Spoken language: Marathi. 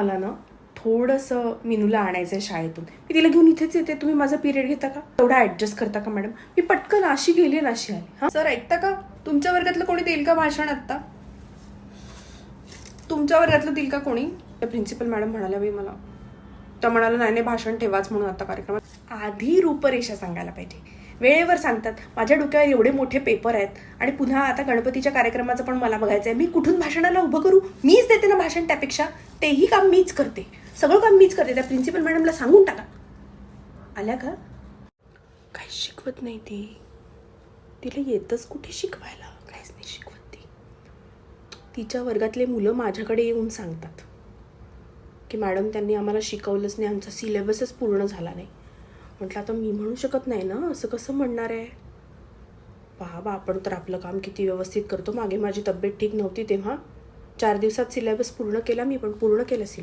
मला ना थोडंसं मिनूला आणायचं आहे शाळेतून. मी तिला घेऊन इथेच येते. तुम्ही माझा पिरियड घेता का? तेवढा ॲडजस्ट करता का मॅडम मी पटकन अशी गेली ना अशी आली हां? सर ऐकता का? तुमच्या वर्गातलं कोणी देईल का भाषण आत्ता? तुमच्या वर्गातलं देईल का कोणी? त्या प्रिन्सिपल मॅडम म्हणाल्या बाई मला. त्या म्हणाला नाही नाही भाषण ठेवाच म्हणून आता कार्यक्रमात. आधी रूपरेषा सांगायला पाहिजे. वेळेवर सांगतात. माझ्या डोक्यावर एवढे मोठे पेपर आहेत आणि पुन्हा आता गणपतीच्या कार्यक्रमाचं पण मला बघायचं आहे मी कुठून भाषणाला उभं करू? मीच देते ना भाषण त्यापेक्षा. तेही काम मीच करते. सगळं काम मीच करते. त्या प्रिन्सिपल मॅडमला सांगून टाका. आल्या का? काही शिकवत नाही ती. तिला येतच कुठे शिकवायला? काहीच नाही शिकवत ती. तिच्या वर्गातले मुलं माझ्याकडे येऊन सांगतात की मॅडम त्यांनी आम्हाला शिकवलंच नाही. आमचा सिलेबसच पूर्ण झाला नाही. म्हटलं आता मी म्हणू शकत नाही ना? असं कसं म्हणणार आहे? बाबा आपण तर आपलं काम किती व्यवस्थित करतो. मागे माझी तब्येत ठीक नव्हती तेव्हा चार दिवसात सिलेबस पूर्ण केला मी पण पूर्ण केलं सिलेबस